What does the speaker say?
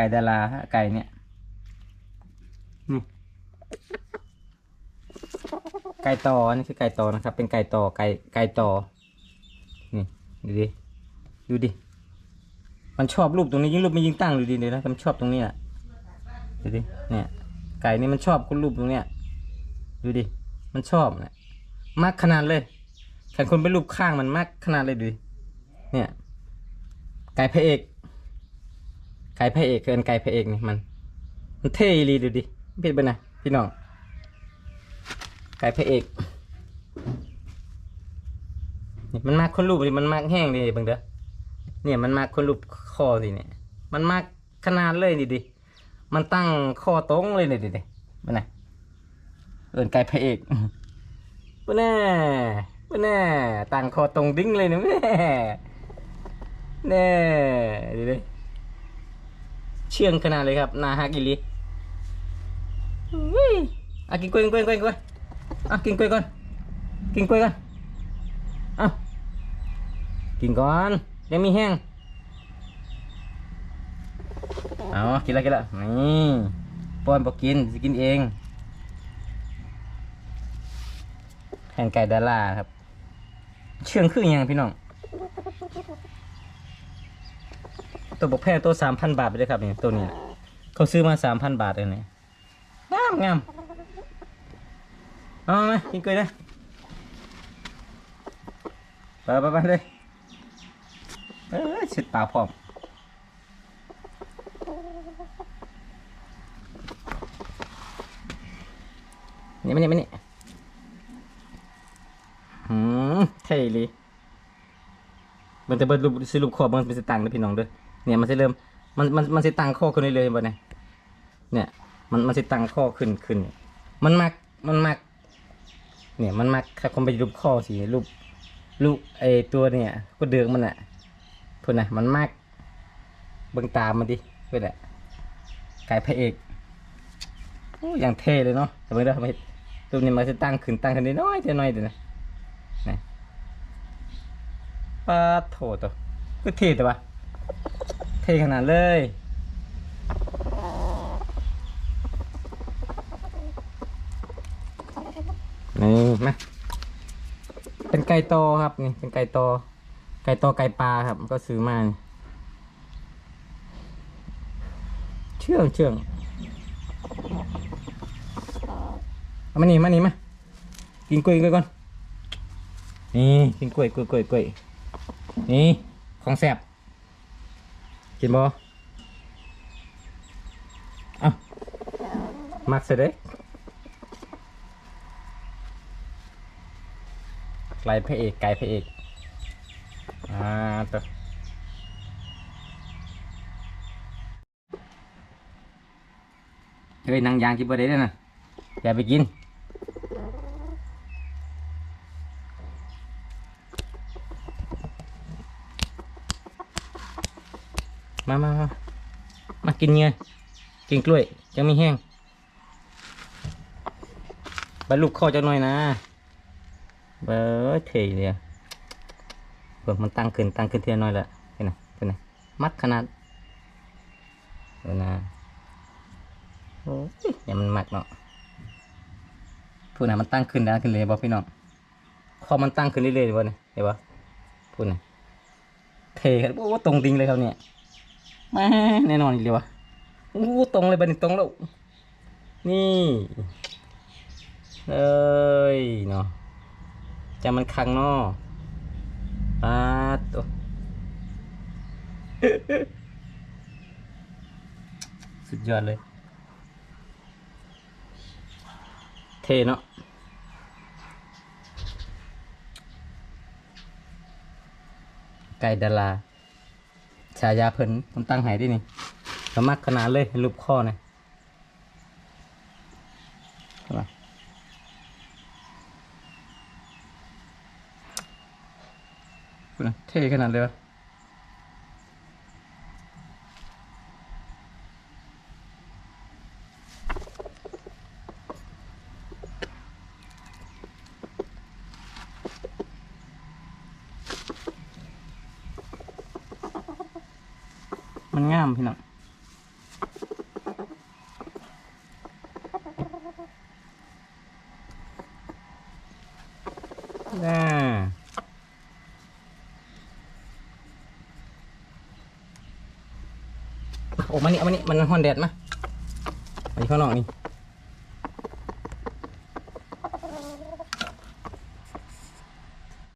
ก่ดาราฮะไก่เนี่ยนี่ไก่ต่อนี่คือไก่ต่อนะครับ เป็นไก่ต่อไก่ไก่ต่อนี่ดูดิดูดิมันชอบรูปตรงนี้ยิ่งรูปมันยิ่งตั้งดูดิเลยนะมันชอบตรงนี้อะดูดิเนี่ย ไก่นี่มันชอบคุณรูปตรงเนี้ยดูดิมันชอบเนี่ยมากขนาดเลยแข่คนเป็นรูปข้างมันมากขนาดเลยดูดิเนี่ยไก่พระเอก ไก่พระเอกเกินไก่พระเอกนี่มัน มันเท่อีหลีดูดิเผ็ดไปนะพี่น้องไก่พระเอกนี่มันมากคนรูปดิมันมากแห้งดิบังเด้อเนี่ยมันมากคนรูปคอดิเนี่ย มันมากขนาดเลยดิดิมันตั้งคอตรงเลยเนี่ยดิดิมันนะเอินไก่พระเอกปุ่นแน่ปุ่นแน่ตั้งคอตรงดิ้งเลยนะแม่แน่ดิดิ เชื่องขนาดเลยครับนาฮักอิลิอุ้ยอะกินกล้วยกินกล้วยกินกล้วยอะกินกล้วยก่อนกินกล้วยก่อนอะกินก่อนยังมีแห้งเอากินแล้วกินแล้วนี่ป้อนบอกกินจะกินเองแห่งไก่ดาราครับ เชื่องคืออหยังพี่น้อง ตัวบกแพงตัวสามพันบาทไปเลยครับเนี่ยตัวเนี้ยเขาซื้อมาสามพันบาทเลยเนี่ยงามงามเอาไหมกินกล้วยนะไปไปไปเลยเอ้ยเสร็จปากพร้อมนี่ไมานี่ไมานี่หืมเท่เลยมันจะเบิดรูปสิรูปคอบมันเป็นสตังค์นะพี่น้องเด้อ เนี่ยมันจะเริ่มมันมันมันจะตั้งข้อขึ้นเรื่อยๆบ่เนี่ยเนี่ย มันมันจะตั้งข้อขึ้นขึ้น มันมักมันมัก เนี่ยมันมักถ้าคนไปรูปข้อสิรูปรูปไอตัวเนี่ยก็เดือกมันอะพื่นนะมันมักเบิ่งตามมันดิเพื่อนแหละไก่พระเอกโอ้อย่างเท่เลยเนาะแต่เบิ่งเด้อทำไมรูปนี้มันจะตั้งขึ้นตั้งขึ้นน้อยเท่น้อยเดี๋ยวนะปาโถตัวก็เท่แต่ว่า เทขนาดเลย นี่มาเป็นไก่ตอครับนี่เป็นไก่ตอไก่ตอไก่ปลาครับ ก็ซื้อมาเชื่องเชื่องเอามานี่มานี่มากินกล้วยกินกล้วยก่อนนี่กินกล้วยกล้วยกล้วยกล้วยนี่ของแสบ กินบ่เอ้ามักเสร็จเลยไก่พระเอกไก่พระเอกอ่าตัวเฮ้ยนางยางกินบ่ได้เด้อนะอย่าไปกิน มามามามากินเงี้ยกินกล้วยยังมีแห้งบรรลุข้อจะหน่อยนะเบ้อเทเลยอะเพิ่มมันตั้งขึ้นตั้งขึ้นเทียน้อยละเห็นไหมเห็นไหมมัดขนาดเห็นนะโอ้ยอย่ามันมัดเนาะพูดนะมันตั้งขึ้นตั้ขึ้นเลยบอพี่น้องคอมันตั้งขึ้นเรื่อยๆเลยบ่เนี่ยเห็นปะพูดนะเทครับโอ้ตรงดิงเลยครับเนี่ย แม่แน่นอนอีกเลยวะอู้ตรงเลยบันตรงแล้ว นี่เอ้ยเนาะจะมันคังเนาะปาตัวสุดยอดเลย เทเนาะไก่ดารา ฉายาเพิ่นผมตั้งให้ดินี่สมักขนาดเลยรูปข้อเนี่ยเห็นปะคุณน่ะเท่ขนาดเลยวะ มันงามพี่น้องน่าโอ้มานี่เอามานี่มันฮ้อนแดดมามาข้างนอกนี่